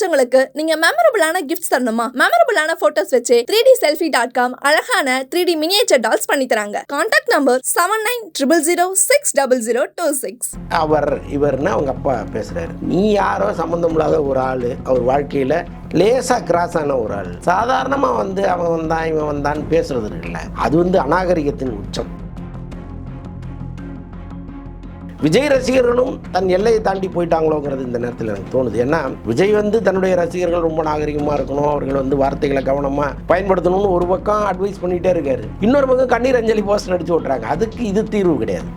பிடிச்சவங்களுக்கு நீங்க மெமரபிளான கிஃப்ட்ஸ் தரணுமா? மெமரபிளான போட்டோஸ் வச்சு three D selfie dot com அழகான த்ரீ டி மினியேச்சர் டால்ஸ் பண்ணி தராங்க contact number seven nine triple zero six double zero two six அவர் இவர்னு அவங்க அப்பா பேசுறாரு. நீ யாரோ சம்மந்தம் இல்லாத ஒரு ஆள் அவர் வாழ்க்கையில் லேசாக கிராஸ் ஆன ஒரு ஆள். சாதாரணமாக வந்து அவன் வந்தான் இவன் வந்தான்னு பேசுறது இருக்குல்ல. அது வந்து அநாகரிகத்தின் உச்சம். விஜய் ரசிகர்களும் தன் எல்லையை தாண்டி போயிட்டாங்களோங்கிறது இந்த நேரத்தில் எனக்கு தோணுது. ஏன்னா விஜய் வந்து தன்னுடைய ரசிகர்கள் ரொம்ப நாகரிகமாக இருக்கணும் அவர்கள் வந்து வார்த்தைகளை கவனமாக பயன்படுத்தணும்னு ஒரு பக்கம் அட்வைஸ் பண்ணிகிட்டே இருக்காரு. இன்னொரு பக்கம் கண்ணீர் அஞ்சலி போஸ்டர் அடிச்சு விட்றாங்க அதுக்கு இது தீர்வு கிடையாது.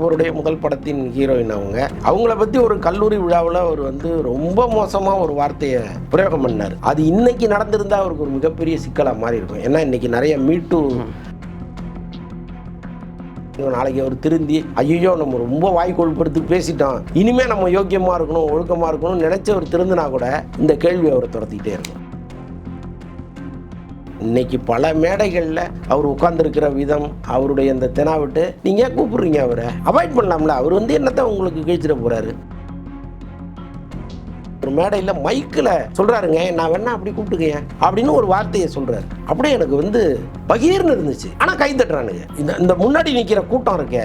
அவருடைய முதல் படத்தின் ஹீரோயின் அவங்க. அவங்கள பற்றி ஒரு கல்லூரி விழாவில் அவர் வந்து ரொம்ப மோசமாக ஒரு வார்த்தையை பிரயோகம் பண்ணார். அது இன்னைக்கு நடந்திருந்தா அவருக்கு ஒரு மிகப்பெரிய சிக்கலாக மாறி இருக்கும் ஏன்னா இன்னைக்கு நிறைய மீட்டு நாளைக்கு அவர் திருந்தி ஐயோ நம்ம ரொம்ப வாய் கொழுப்படுத்து பேசிட்டோம். இனிமே நம்ம யோக்கியமாக இருக்கணும் ஒழுக்கமாக இருக்கணும்னு நினைச்சு அவர் திருந்தினா கூட இந்த கேள்வி அவரை துரத்திக்கிட்டே இருக்கும் இன்னைக்கு பல மேடைகளில் அவர் உட்கார்ந்துருக்கிற விதம் அவருடைய இந்த தெனாவிட்டு நீங்கள் ஏன் கூப்பிடுறீங்க அவரை? அவாய்ட் பண்ணலாம்ல அவர் வந்து என்னத்தை உங்களுக்கு கிழிச்சிட போறாரு? ஒரு மேடையில் மைக்கில் சொல்கிறாருங்க நான் வேணா அப்படி கூப்பிட்டுக்கேன் அப்படின்னு ஒரு வார்த்தையை சொல்கிறாரு அப்படியே எனக்கு வந்து பகீர்னு இருந்துச்சு. ஆனால் கை தட்டுறானுங்க. இந்த இந்த முன்னாடி நிற்கிற கூட்டம் இருக்க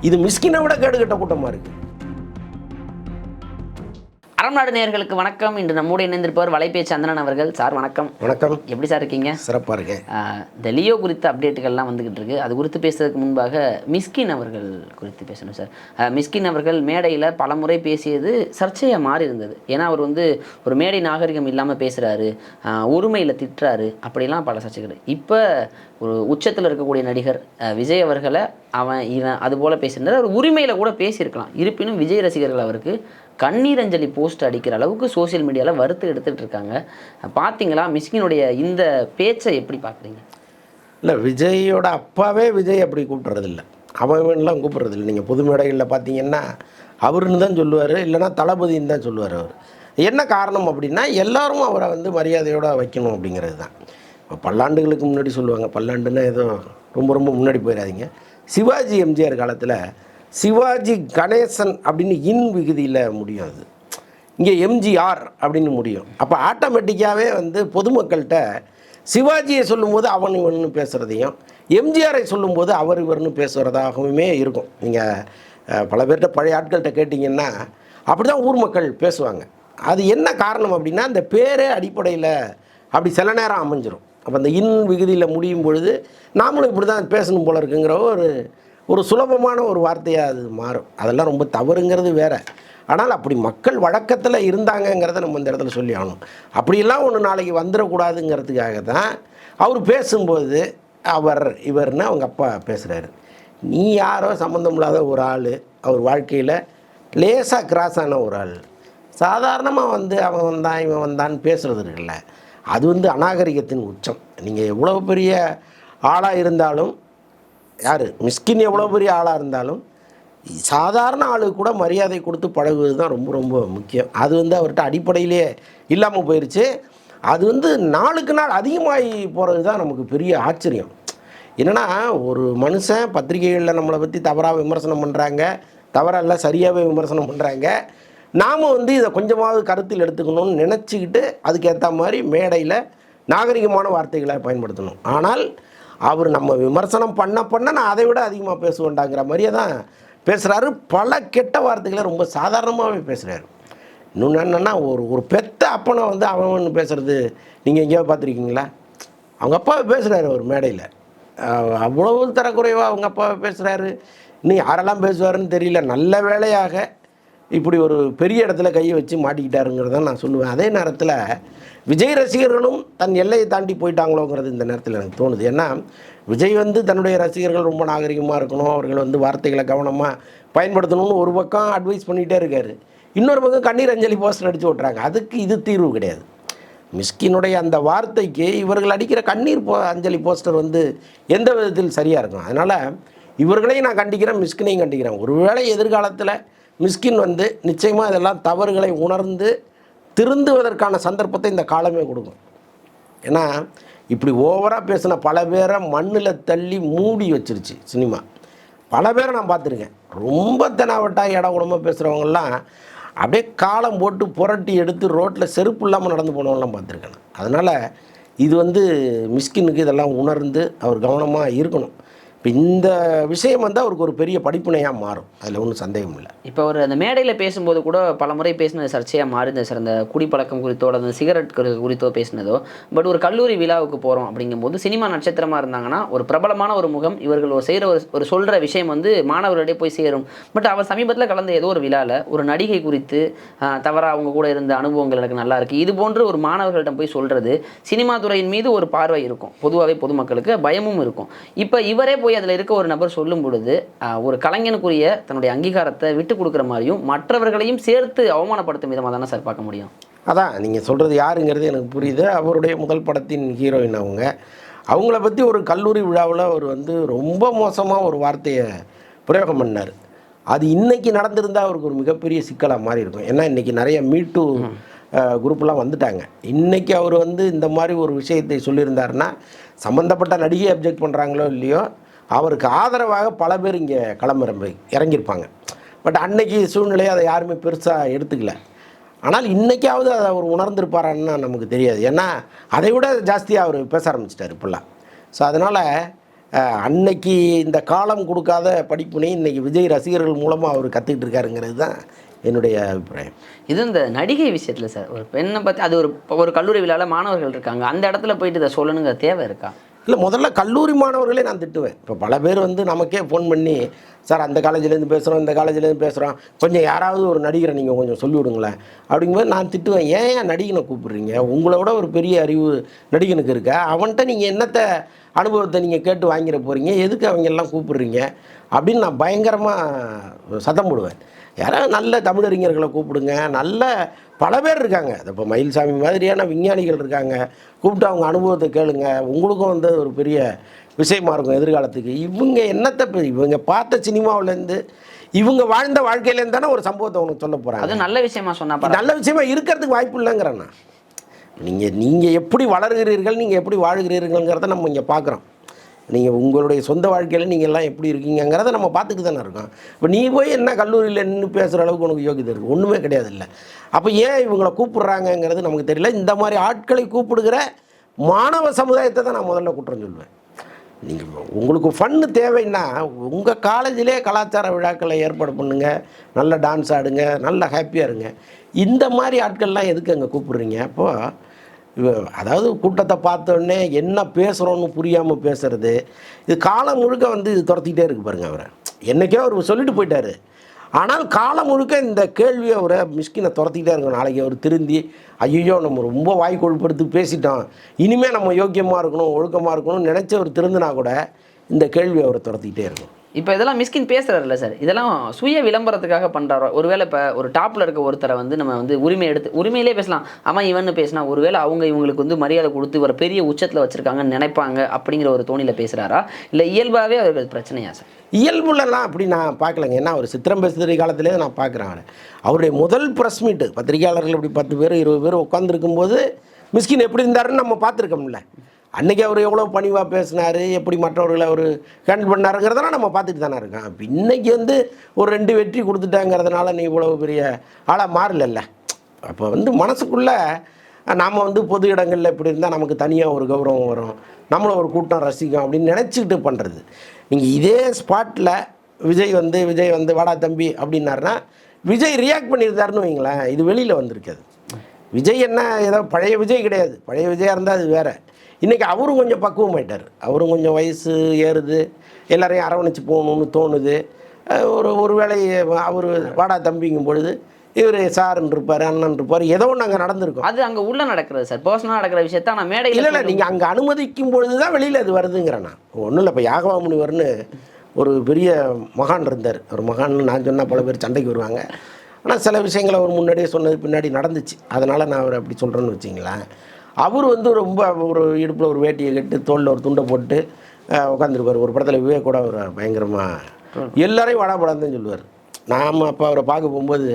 இது மிஸ்கினை விட கேடுகட்ட கூட்டமாக இருக்குது அறம்நாடு நேயர்களுக்கு வணக்கம். இன்று நம்மோடு இணைந்திருப்பவர் வலைபே சந்திரன் அவர்கள். சார் வணக்கம். வணக்கம். எப்படி சார் இருக்கீங்க? சிறப்பாக இருக்கேன். இந்த லியோ குறித்த அப்டேட்டுகள்லாம் வந்துகிட்டு இருக்கு. அது குறித்து பேசுறதுக்கு முன்பாக மிஸ்கின் அவர்கள் குறித்து பேசணும் சார். மிஸ்கின் அவர்கள் மேடையில் பல முறை பேசியது சர்ச்சையாக மாறி இருந்தது. ஏன்னா அவர் வந்து ஒரு மேடை நாகரிகம் இல்லாமல் பேசுகிறாரு உரிமையில் திட்டுறாரு. அப்படிலாம் பல சர்ச்சைகள். இப்போ ஒரு உச்சத்தில் இருக்கக்கூடிய நடிகர் விஜய் அவர்களை அவன் இவன் அது போல் பேசியிருந்தார். அவர் உரிமையில் கூட பேசியிருக்கலாம். இருப்பினும் விஜய் ரசிகர்கள் அவருக்கு கண்ணீர் அஞ்சலி போஸ்ட் அடிக்கிற அளவுக்கு சோஷியல் மீடியாவில் வறுத்து எடுத்துகிட்டு இருக்காங்க. பார்த்தீங்களா மிஸ்கினுடைய இந்த பேச்சை எப்படி பார்க்குறீங்க இல்லை விஜயோட அப்பாவே விஜய் அப்படி கூப்பிட்றதில்ல. அவன்லாம் கூப்பிட்றதில்ல. நீங்கள் பொது மேடைகளில் பார்த்தீங்கன்னா அவருன்னு தான் சொல்லுவார் இல்லைன்னா தளபதின்னு தான் சொல்லுவார் அவர். என்ன காரணம் அப்படின்னா எல்லாரும் அவரை வந்து மரியாதையோடு வைக்கணும் அப்படிங்கிறது தான். இப்போ பல்லாண்டுகளுக்கு முன்னாடி சொல்லுவாங்க பல்லாண்டுன்னா ஏதோ ரொம்ப ரொம்ப முன்னாடி போயிடாதீங்க. சிவாஜி எம்ஜிஆர் காலத்தில் சிவாஜி கணேசன் அப்படின்னு இன் விகுதியில் முடியும் அது இங்கே எம்ஜிஆர் அப்படின்னு முடியும். அப்போ ஆட்டோமேட்டிக்காகவே வந்து பொதுமக்கள்கிட்ட சிவாஜியை சொல்லும்போது அவன் இவன்னு பேசுகிறதையும் எம்ஜிஆரை சொல்லும்போது அவர் இவர்னு பேசுகிறதாகவுமே இருக்கும். நீங்கள் பல பேர்கிட்ட பழைய ஆட்கள்கிட்ட கேட்டிங்கன்னா அப்படி தான் ஊர் மக்கள் பேசுவாங்க. அது என்ன காரணம் அப்படின்னா அந்த பேரே அடிப்படையில் அப்படி சில நேரம் அமைஞ்சிரும். அப்போ அந்த இன் விகுதியில் முடியும் பொழுது நாமளும் இப்படி தான் பேசணும் போல இருக்குங்கிற ஒரு ஒரு சுலபமான ஒரு வார்த்தையாக அது மாறும். அதெல்லாம் ரொம்ப தவறுங்கிறது வேற. ஆனால் அப்படி மக்கள் வழக்கத்தில் இருந்தாங்கங்கிறத நம்ம இந்த இடத்துல சொல்லி ஆகணும். அப்படியெல்லாம் ஒன்று நாளைக்கு வந்துடக்கூடாதுங்கிறதுக்காக தான் அவர் பேசும்போது அவர் இவர்னு அவங்க அப்பா பேசுகிறாரு நீ யாரோ சம்மந்தம் இல்லாத ஒரு ஆள் அவர் வாழ்க்கையில் லேசாக கிராஸ் ஆன ஒரு ஆள். சாதாரணமாக வந்து அவன் வந்தான் இவன் வந்தான்னு பேசுகிறது இருக்குல்ல. அது வந்து அநாகரிகத்தின் உச்சம். நீங்கள் எவ்வளோ பெரிய ஆளாக இருந்தாலும் யார்? மிஸ்கின் எவ்வளோ பெரிய ஆளாக இருந்தாலும் சாதாரண ஆளுக்கு கூட மரியாதை கொடுத்து பழகுவது தான் ரொம்ப ரொம்ப முக்கியம். அது வந்து அவர்கிட்ட அடிப்படையிலே இல்லாமல் போயிடுச்சு அது வந்து நாளுக்கு நாள் அதிகமாகி போகிறது தான் நமக்கு பெரிய ஆச்சரியம். என்னென்னா ஒரு மனுஷன் பத்திரிகைகளில் நம்மளை பற்றி தவறாக விமர்சனம் பண்ணுறாங்க தவறல்ல சரியாகவே விமர்சனம் பண்ணுறாங்க நாம் வந்து இதை கொஞ்சமாவது கருத்தில் எடுத்துக்கணும்னு நினச்சிக்கிட்டு அதுக்கேற்ற மாதிரி மேடையில் நாகரிகமான வார்த்தைகளை பயன்படுத்தணும். ஆனால் அவர் நம்ம விமர்சனம் பண்ண பண்ண நான் அதை விட அதிகமாக பேசுவேண்டாங்கிற மாதிரியே தான் பேசுகிறாரு பல கெட்ட வார்த்தைகளை ரொம்ப சாதாரணமாகவே பேசுகிறாரு இன்னொன்று என்னென்னா ஒரு ஒரு பெத்த அப்பனை வந்து அவன் பேசுகிறது நீங்கள் எங்கேயாவது பார்த்துருக்கீங்களா? அவங்க அப்பாவை பேசுகிறாரு ஒரு மேடையில். அவ்வளவு தரக்குறைவாக அவங்க அப்பாவை பேசுகிறாரு இன்னும் யாரெல்லாம் பேசுவாருன்னு தெரியல. நல்ல வேலையாக இப்படி ஒரு பெரிய இடத்துல கையை வச்சு மாட்டிக்கிட்டாருங்கிறத நான் சொல்லுவேன். அதே நேரத்தில் விஜய் ரசிகர்களும் தன் எல்லையை தாண்டி போயிட்டாங்களோங்கிறது இந்த நேரத்தில் எனக்கு தோணுது. ஏன்னா விஜய் வந்து தன்னுடைய ரசிகர்கள் ரொம்ப நாகரிகமாக இருக்கணும் அவர்கள் வந்து வார்த்தைகளை கவனமாக பயன்படுத்தணும்னு ஒரு பக்கம் அட்வைஸ் பண்ணிகிட்டே இருக்காரு. இன்னொரு பக்கம் கண்ணீர் அஞ்சலி போஸ்டர் அடித்து விட்றாங்க அதுக்கு இது தீர்வு கிடையாது. மிஸ்கினுடைய அந்த வார்த்தைக்கு இவர்கள் அடிக்கிற கண்ணீர் போ அஞ்சலி போஸ்டர் வந்து எந்த விதத்தில் சரியாக இருக்கும்? அதனால் இவர்களையும் நான் கண்டிக்கிறேன் மிஸ்கினையும் கண்டிக்கிறேன். ஒருவேளை எதிர்காலத்தில் மிஸ்கின் வந்து நிச்சயமாக இதெல்லாம் தவறுகளை உணர்ந்து திருந்துவதற்கான சந்தர்ப்பத்தை இந்த காலமே கொடுக்கும். ஏன்னா இப்படி ஓவராக பேசின பல பேரை மண்ணில் தள்ளி மூடி வச்சிருச்சு சினிமா. பல பேரை நான் பார்த்துருக்கேன். ரொம்ப தெனாவட்டா இடம் குடமாக பேசுகிறவங்கெல்லாம் அப்படியே காலம் போட்டு புரட்டி எடுத்து ரோட்டில் செருப்பு இல்லாமல் நடந்து போனவங்களாம் பார்த்துருக்கேன். அதனால் இது வந்து மிஸ்கினுக்கு இதெல்லாம் உணர்ந்து அவர் கவனமாக இருக்கணும். இப்போ இந்த விஷயம் வந்து அவருக்கு ஒரு பெரிய படிப்பினையாக மாறும். அதில் ஒன்றும் சந்தேகம் இல்லை. இப்போ அவர் அந்த மேடையில் பேசும்போது கூட பல முறை பேசினது சர்ச்சையாக மாறி இந்த சார் அந்த குடிப்பழக்கம் குறித்தோ அந்த சிகரெட் குறித்தோ பேசினதோ. பட் ஒரு கல்லூரி விழாவுக்கு போகிறோம் அப்படிங்கும்போது சினிமா நட்சத்திரமாக இருந்தாங்கன்னா ஒரு பிரபலமான ஒரு முகம் இவர்கள் ஒரு செய்கிற ஒரு ஒரு சொல்கிற விஷயம் வந்து மாணவர்களிடையே போய் சேரும். பட் அவர் சமீபத்தில் கலந்த ஏதோ ஒரு விழாவில் ஒரு நடிகை குறித்து தவறாக அவங்க கூட இருந்த அனுபவங்கள் எனக்கு நல்லா இருக்குது இது போன்று ஒரு மாணவர்களிடம் போய் சொல்கிறது சினிமா துறையின் மீது ஒரு பார்வை இருக்கும். பொதுவாகவே பொதுமக்களுக்கு பயமும் இருக்கும். இப்போ இவரே போய் அதில் இருக்க ஒரு நபர் சொல்லும் பொழுது ஒரு கலைஞனுக்குரிய தன்னுடைய அங்கீகாரத்தை விட்டு கொடுக்குற மாதிரியும் மற்றவர்களையும் சேர்த்து அவமானப்படுத்தும் விதமாக தானே சார் பார்க்க முடியும்? அதான் நீங்கள் சொல்கிறது யாருங்கிறது எனக்கு புரியுது. அவருடைய முதல் படத்தின் ஹீரோயின் அவங்க. அவங்கள பற்றி ஒரு கல்லூரி விழாவில் அவர் வந்து ரொம்ப மோசமாக ஒரு வார்த்தையை பிரயோகம் பண்ணார். அது இன்னைக்கு நடந்திருந்தால் அவருக்கு ஒரு மிகப்பெரிய சிக்கலாக மாறி இருக்கும். ஏன்னா இன்றைக்கி நிறைய மீட்டு குரூப்லாம் வந்துட்டாங்க. இன்றைக்கி அவர் வந்து இந்த மாதிரி ஒரு விஷயத்தை சொல்லியிருந்தாருன்னா சம்மந்தப்பட்ட நடிகை அப்ஜெக்ட் பண்ணுறாங்களோ இல்லையோ அவருக்கு ஆதரவாக பல பேர் இங்கே களமிறம்பி இறங்கியிருப்பாங்க. பட் அன்னைக்கு சூழ்நிலையை அதை யாருமே பெருசாக எடுத்துக்கல. ஆனால் இன்றைக்காவது அதை அவர் உணர்ந்திருப்பாரான்னு நமக்கு தெரியாது. ஏன்னா அதை விட ஜாஸ்தியாக அவர் பேச ஆரம்பிச்சிட்டார் இப்பெல்லாம் ஸோ அதனால் அன்னைக்கு இந்த காலம் கொடுக்காத படிப்பினை இன்றைக்கி விஜய் ரசிகர்கள் மூலமாக அவர் கற்றுக்கிட்டு இருக்காருங்கிறது தான் என்னுடைய அபிப்பிராயம். இது இந்த நடிகை விஷயத்தில் சார் ஒரு பெண்ணை பற்றி அது ஒரு ஒரு கல்லூரி விழாவில் மாணவர்கள் இருக்காங்க. அந்த இடத்துல போயிட்டு இதை சொல்லணுங்கிற தேவை இருக்கா? இல்லை முதல்ல கல்லூரி மாணவர்களே நான் திட்டுவேன். இப்போ பல பேர் வந்து நமக்கே ஃபோன் பண்ணி சார் அந்த காலேஜ்லேருந்து பேசுகிறோம் இந்த காலேஜ்லேருந்து பேசுகிறோம் கொஞ்சம் யாராவது ஒரு நடிகரை நீங்கள் கொஞ்சம் சொல்லிவிடுங்களேன் அப்படிங்கும்போது நான் திட்டுவேன் ஏன் ஏன் நடிகனை கூப்பிடுறீங்க? உங்களை விட ஒரு பெரிய அறிவு நடிகனுக்கு இருக்கா? அவன்கிட்ட நீங்கள் என்னத்தை அனுபவத்தை நீங்கள் கேட்டு வாங்கிட போகிறீங்க எதுக்கு அவங்க எல்லாம் கூப்பிடுறீங்க? அப்படின்னு நான் பயங்கரமாக சத்தம் போடுவேன். யாராவது நல்ல தமிழறிஞர்களை கூப்பிடுங்க. நல்ல பல பேர் இருக்காங்க. இப்போ மயில்சாமி மாதிரியான விஞ்ஞானிகள் இருக்காங்க. கூப்பிட்டு அவங்க அனுபவத்தை கேளுங்க. உங்களுக்கும் வந்து ஒரு பெரிய விஷயமா இருக்கும் எதிர்காலத்துக்கு. இவங்க என்னத்தை இவங்க பார்த்த சினிமாவிலேருந்து இவங்க வாழ்ந்த வாழ்க்கையிலேருந்து தானே ஒரு சம்பவத்தை உனக்கு சொல்ல போகிறாங்க அது நல்ல விஷயமா சொன்னா. நல்ல விஷயமா இருக்கிறதுக்கு வாய்ப்பு இல்லைங்கிறேன் நான். நீங்கள் நீங்கள் எப்படி வளர்கிறீர்கள் நீங்கள் எப்படி வாழுகிறீர்கள்ங்கிறத நம்ம இங்கே பார்க்குறோம். நீங்கள் உங்களுடைய சொந்த வாழ்க்கையில் நீங்கள் எல்லாம் எப்படி இருக்கீங்கங்கிறத நம்ம பார்த்துட்டு தானே இருக்கோம். இப்போ நீ போய் என்ன கல்லூரியில் நின்று பேசுகிற அளவுக்கு உனக்கு யோகியதை இருக்குது ஒன்றுமே கிடையாது இல்லை அப்போ ஏன் இவங்களை கூப்பிட்றாங்கங்கிறது நமக்கு தெரியல. இந்த மாதிரி ஆட்களை கூப்பிடுகிற மாணவ சமுதாயத்தை தான் நான் முதல்ல குற்றம் சொல்லுவேன் நீங்கள் உங்களுக்கு ஃபன்னு தேவைன்னா உங்கள் காலேஜிலே கலாச்சார விழாக்களை ஏற்பாடு பண்ணுங்கள் நல்ல டான்ஸ் ஆடுங்க. நல்ல ஹாப்பியாக இருங்க. இந்த மாதிரி ஆட்கள்லாம் எதுக்கு அங்கே கூப்பிடுறீங்க? அப்போது அதாவது கூட்டத்தை பார்த்தோடனே என்ன பேசுகிறோன்னு புரியாமல் பேசுறது. இது காலம் முழுக்க வந்து இது துரத்திக்கிட்டே இருக்கு பாருங்க அவரை. என்றைக்கே அவர் சொல்லிட்டு போயிட்டாரு. ஆனால் காலம் முழுக்க இந்த கேள்வி அவரை மிஸ்கினை துரத்திக்கிட்டே இருக்கும் நாளைக்கு அவர் திருந்தி ஐயோ நம்ம ரொம்ப வாய் கொழுப்படுத்தி பேசிட்டோம். இனிமேல் நம்ம யோக்கியமாக இருக்கணும் ஒழுக்கமாக இருக்கணும்னு நினச்சவர் திருந்தினா கூட இந்த கேள்வி அவரை துரத்திக்கிட்டே இருக்கும். இப்போ இதெல்லாம் மிஸ்கின் பேசுகிறாருல்ல சார். இதெல்லாம் சுய விளம்பரத்துக்காக பண்ணுறாரோ ஒருவேளை இப்போ ஒரு டாப்பில் இருக்க ஒருத்தரை வந்து நம்ம வந்து உரிமை எடுத்து உரிமையிலே பேசலாம். ஆமாம் இவன்னு பேசினா ஒருவேளை அவங்க இவங்களுக்கு வந்து மரியாதை கொடுத்து ஒரு பெரிய உச்சத்தில் வச்சுருக்காங்கன்னு நினைப்பாங்க அப்படிங்கிற ஒரு தோணியில் பேசுகிறாரா இல்லை இயல்பாகவே அவருக்கு பிரச்சனையா சார்? இயல்புலலாம் அப்படி நான் பார்க்கலங்க. ஏன்னா அவர் சித்திரம் பேசுகிற காலத்திலே நான் பார்க்குறேன் அவருடைய முதல் ப்ரெஸ் மீட்டு பத்திரிகையாளர்கள் இப்படி பத்து பேர் இருபது பேர் உட்காந்துருக்கும்போது மிஸ்கின் எப்படி இருந்தாருன்னு நம்ம பார்த்துருக்கோம்ல. அன்றைக்கி அவர் எவ்வளோ பணிவாக பேசினார் எப்படி மற்றவர்களை அவர் ஹேண்டில் பண்ணாருங்கிறதெல்லாம் நம்ம பார்த்துட்டு தானே இருக்கோம். அப்போ இன்றைக்கி வந்து ஒரு ரெண்டு வெற்றி கொடுத்துட்டாங்கிறதுனால நீ இவ்வளோ பெரிய ஆளாக மாறலல்ல. அப்போ வந்து மனசுக்குள்ளே நாம் வந்து பொது இடங்களில் இப்படி இருந்தால் நமக்கு தனியாக ஒரு கௌரவம் வரும். நம்மளை ஒரு கூட்டம் ரசிக்கும் அப்படின்னு நினச்சிக்கிட்டு பண்ணுறது நீங்கள் இதே ஸ்பாட்டில் விஜய் வந்து விஜய் வந்து வாடா தம்பி அப்படின்னாருன்னா விஜய் ரியாக்ட் பண்ணியிருந்தாருன்னு வைங்களேன் இது வெளியில் வந்திருக்காது விஜய் என்ன ஏதோ பழைய விஜய் கிடையாது. பழைய விஜயாக இருந்தால் அது வேறு. இன்றைக்கி அவரும் கொஞ்சம் பக்குவமாயிட்டார் அவரும் கொஞ்சம் வயசு ஏறுது எல்லாரையும் அரவணைச்சு போகணும்னு தோணுது. ஒரு ஒரு வேளை அவர் வாடா தம்பிங்கும் பொழுது இவர் சாருன்னு இருப்பார் அண்ணன் இருப்பார் ஏதோ ஒன்று அங்கே நடந்திருக்கும். அது அங்க உள்ள நடக்கிறது சார். பர்சனலாக நடக்கிற விஷயத்த நான் மேடையில் இல்லை இல்லை நீங்கள் அங்கே அனுமதிக்கும் பொழுது தான் வெளியில் அது வருதுங்கிறேன் நான். ஒன்றும் இல்லை இப்போ யாகவா முனிவர்னு ஒரு பெரிய மகான் இருந்தார். ஒரு மகான் நான் சொன்னால் பல பேர் சண்டைக்கு வருவாங்க. ஆனால் சில விஷயங்களை அவர் முன்னாடியே சொன்னது பின்னாடி நடந்துச்சு. அதனால் நான் அவர் அப்படி சொல்கிறேன்னு வச்சிங்களேன். அவர் வந்து ரொம்ப ஒரு இடுப்பில் ஒரு வேட்டியை கட்டு தோளில் ஒரு துண்டை போட்டு உட்காந்துருப்பார் ஒரு படத்தில் விவேக் கூட அவர் பயங்கரமாக எல்லாரையும் வடாபடான்னு தான் சொல்லுவார். நாம் அப்போ அவரை பார்க்க போகும்போது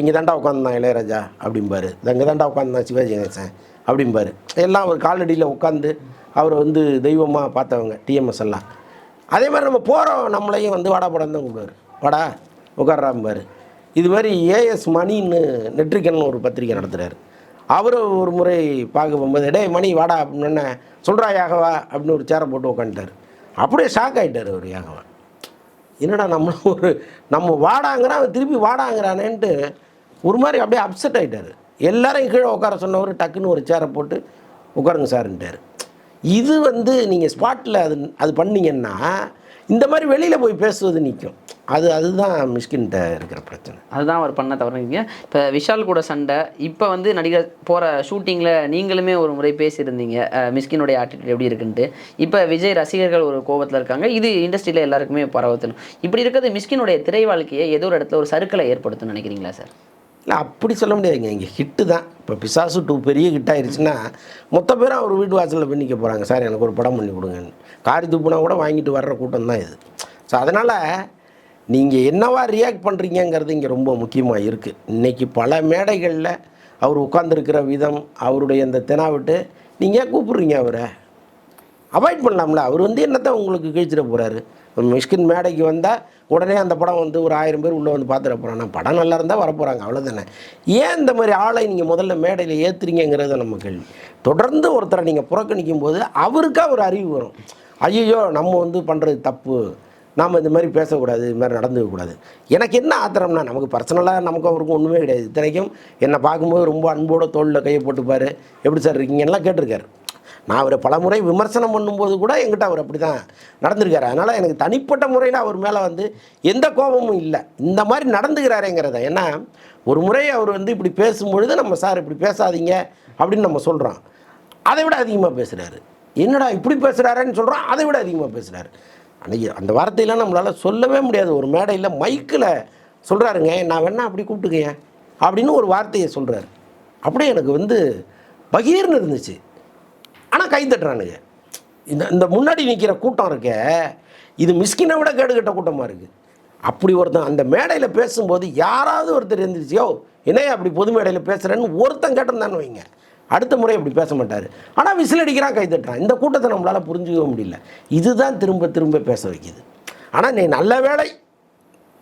இங்கே தாண்டா உட்காந்துதான் இளையராஜா அப்படிம்பாரு. இங்கே தாண்டா உட்காந்துதான் சிவாஜி கணேசன் அப்படிம்பாரு. எல்லாம் அவர் காலடியில் உட்காந்து அவரை வந்து தெய்வமாக பார்த்தவங்க டிஎம்எஸ் எல்லாம். அதே மாதிரி நம்ம போகிறோம் நம்மளையும் வந்து வாடா படம் தான் கூப்பிடுவார். வாடா உட்கார்றாம்பாரு இது மாதிரி ஏஎஸ் மணின்னு நெற்றிக்கண்ணன் ஒரு பத்திரிக்கை நடத்துகிறாரு அவர் ஒரு முறை பார்க்க போகும்போது டேய் மணி வாடா அப்படின்னு சொல்கிறா யாகவா அப்படின்னு ஒரு சேரை போட்டு உட்காந்துட்டார் அப்படியே ஷாக் ஆகிட்டார் அவர் யாகவா. என்னடா நம்ம ஒரு நம்ம வாடாங்கிறான் அவன் திருப்பி வாடாங்கிறானேன்ட்டு ஒரு மாதிரி அப்படியே அப்செட் ஆகிட்டார் எல்லாரையும் கீழே உட்கார சொன்னவர் டக்குன்னு ஒரு சேரை போட்டு உட்காருங்க சார்ன்ட்டார். இது வந்து நீங்கள் ஸ்பாட்டில் அது அது பண்ணீங்கன்னா இந்த மாதிரி வெளியில் போய் பேசுவது நிற்கும் அது அதுதான் மிஸ்கின்கிட்ட இருக்கிற பிரச்சனை. அதுதான் அவர் பண்ண தவறுங்க இப்போ விஷால் கூட சண்டை இப்போ வந்து நடிகர் போகிற ஷூட்டிங்கில் நீங்களுமே ஒரு முறை பேசியிருந்தீங்க. மிஸ்கினுடைய ஆட்டிடியூட் எப்படி இருக்குன்ட்டு. இப்போ விஜய் ரசிகர்கள் ஒரு கோபத்தில் இருக்காங்க. இது இண்டஸ்ட்ரியில் எல்லாருக்குமே பரவத்தணும். இப்படி இருக்கிறது மிஸ்கினுடைய திரை வாழ்க்கையை ஏதோ ஒரு இடத்துல ஒரு சருக்களை ஏற்படுத்தும்னு நினைக்கிறீங்களா சார்? இல்லை அப்படி சொல்ல முடியாதுங்க. இங்கே ஹிட்டு தான். இப்போ பிசாசு டூ பெரிய ஹிட் ஆயிடுச்சுன்னா மொத்த பேரும் அவர் வீட்டு வாசலில் போய் நிற்க போகிறாங்க சார் எனக்கு ஒரு படம் பண்ணி கொடுங்கன்னு காரி துப்புனா கூட வாங்கிட்டு வர்ற கூட்டம் தான் இது. ஸோ அதனால் நீங்கள் என்னவா ரியாக்ட் பண்ணுறீங்கங்கிறது இங்கே ரொம்ப முக்கியமாக இருக்குது இன்றைக்கி பல மேடைகளில் அவர் உட்காந்துருக்கிற விதம் அவருடைய இந்த தெனாவிட்டு நீங்கள் ஏன் கூப்பிட்றீங்க அவரை? அவாய்ட் பண்ணலாம்ல. அவர் வந்து என்னத்தை உங்களுக்கு கிழிச்சிட போகிறாரு மிஷ்கின் மேடைக்கு வந்தால் உடனே அந்த படம் வந்து ஒரு ஆயிரம் பேர் உள்ளே வந்து பார்த்துட போகிறாங்க படம் நல்லா இருந்தால் வரப்போகிறாங்க அவ்வளோதானே ஏன் இந்த மாதிரி ஆளை நீங்கள் முதல்ல மேடையில் ஏற்றுறீங்கிறத நம்ம கேள்வி. தொடர்ந்து ஒருத்தரை நீங்கள் புறக்கணிக்கும் போது அவருக்காக ஒரு அறிவு வரும். ஐயோ நம்ம வந்து பண்ணுறது தப்பு. நாம் இந்த மாதிரி பேசக்கூடாது இது மாதிரி நடந்துக்கக்கூடாது எனக்கு என்ன ஆத்திரம்னா நமக்கு பர்சனலாக நமக்கு அவருக்கும் ஒன்றுமே கிடையாது. இத்தனைக்கும் என்னை பார்க்கும்போது ரொம்ப அன்போட தோளில் கையை போட்டுப்பார். எப்படி சார் இருக்கீங்கலாம் கேட்டிருக்காரு. நான் அவரை பல முறை விமர்சனம் பண்ணும்போது கூட என்கிட்ட அவர் அப்படி தான் நடந்திருக்காரு. அதனால் எனக்கு தனிப்பட்ட முறையில் அவர் மேலே வந்து எந்த கோபமும் இல்லை. இந்த மாதிரி நடந்துக்கிறாரேங்கிறத. ஏன்னா ஒரு முறை அவர் வந்து இப்படி பேசும்பொழுது நம்ம சார் இப்படி பேசாதீங்க அப்படின்னு நம்ம சொல்கிறோம் அதை விட அதிகமாக பேசுகிறாரு என்னடா இப்படி பேசுகிறாருன்னு சொல்கிறோம் அதை விட அதிகமாக பேசுகிறாரு அன்றைக்கி அந்த வார்த்தையெல்லாம் நம்மளால் சொல்லவே முடியாது. ஒரு மேடையில் மைக்கில் சொல்கிறாருங்க நான் வேணா அப்படி கூப்பிட்டுக்கேன் அப்படின்னு ஒரு வார்த்தையை சொல்கிறாரு அப்படியே எனக்கு வந்து பகீர்னு இருந்துச்சு. ஆனால் கை தட்டுறானுங்க. இந்த இந்த முன்னாடி நிற்கிற கூட்டம் இருக்க இது மிஸ்கினை விட கேடுகட்ட கூட்டமாக இருக்குது அப்படி ஒருத்தன் அந்த மேடையில் பேசும்போது யாராவது ஒருத்தர் இருந்துச்சியோ என்னையா அப்படி பொது மேடையில் பேசுகிறேன்னு ஒருத்தன் கேட்டிருந்தான்னு வைங்க. அடுத்த முறை அப்படி பேச மாட்டார். ஆனால் விசில் அடிக்கிறான் கை தட்டுறான். இந்த கூட்டத்தை நம்மளால் புரிஞ்சுக்க முடியல. இதுதான் திரும்ப திரும்ப பேச வைக்கிது. ஆனால் நீ நல்ல வேலை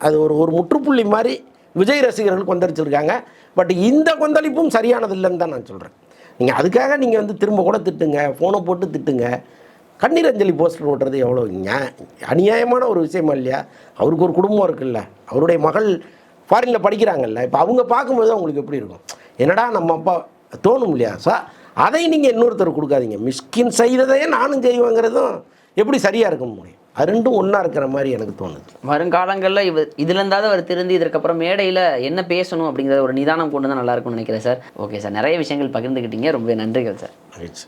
அது ஒரு ஒரு முற்றுப்புள்ளி மாதிரி விஜய் ரசிகர்கள் கொந்தளிச்சிருக்காங்க. பட் இந்த கொந்தளிப்பும் சரியானது இல்லைன்னு தான் நான் சொல்கிறேன் நீங்கள் அதுக்காக நீங்கள் வந்து திரும்ப கூட திட்டுங்க ஃபோனை போட்டு திட்டுங்க. கண்ணீர் அஞ்சலி போஸ்டர் ஓட்டுறது எவ்வளோ அநியாயமான ஒரு விஷயமா இல்லையா? அவருக்கு ஒரு குடும்பம் இருக்குல்ல. அவருடைய மகள் ஃபாரினில் படிக்கிறாங்கல்ல. இப்போ அவங்க பார்க்கும்போது அவங்களுக்கு எப்படி இருக்கும்? என்னடா நம்ம அப்பா தோணும் இல்லையா? ஸோ அதை நீங்கள் இன்னொருத்தர் கொடுக்காதீங்க. மிஸ்கின் செய்ததையே நானும் செய்வேங்கிறதும் எப்படி சரியாக இருக்க முடியும் அது ரெண்டும் ஒன்றா இருக்கிற மாதிரி எனக்கு தோணுது. வருங்காலங்களில் இவர் இதுலேருந்தாவது அவர் திருந்தி இதற்கப்புறம் மேடையில் என்ன பேசணும் அப்படிங்கிற ஒரு நிதானம் கொண்டு தான் நல்லா இருக்கும்னு நினைக்கிறேன் சார். Okay sir. நிறைய விஷயங்கள் பகிர்ந்துக்கிட்டீங்க ரொம்ப நன்றிகள் சார். மகிழ்ச்சி.